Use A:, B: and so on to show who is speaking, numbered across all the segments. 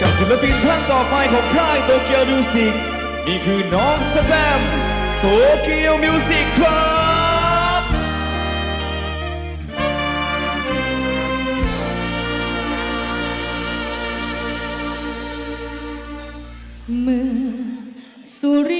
A: กับศิลปินท่านต่อไปของค่ายโตเกียวมิวสิกนี่คือน้องสแตมโตเกียวมิวสิกครับ
B: เมื่อสุริ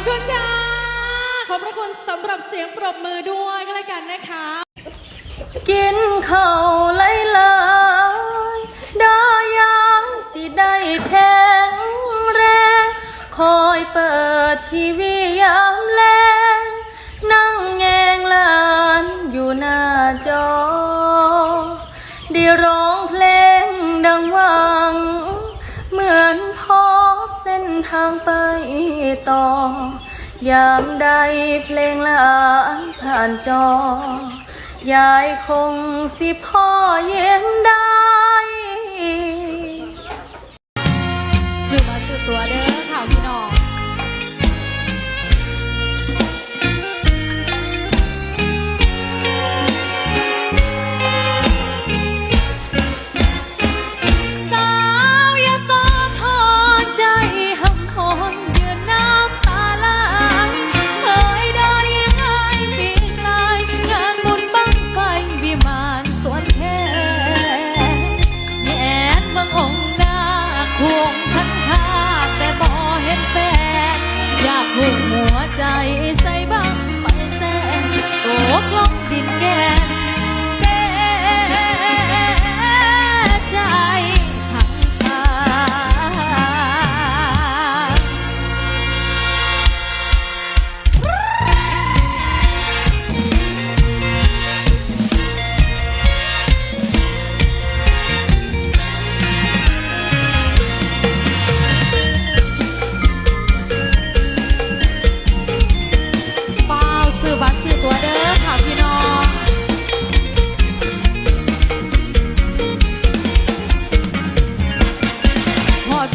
B: ขอบคุณค่ะ ขอบพระคุณสำหรับเสียงปรบมือด้วยก็แล้
A: ว
C: กันนะคะ
B: กินข้าวและ ต่อยามใดเพลงละอานผ่านจอ ยายคงสิพ่อเย็นได้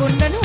B: con la.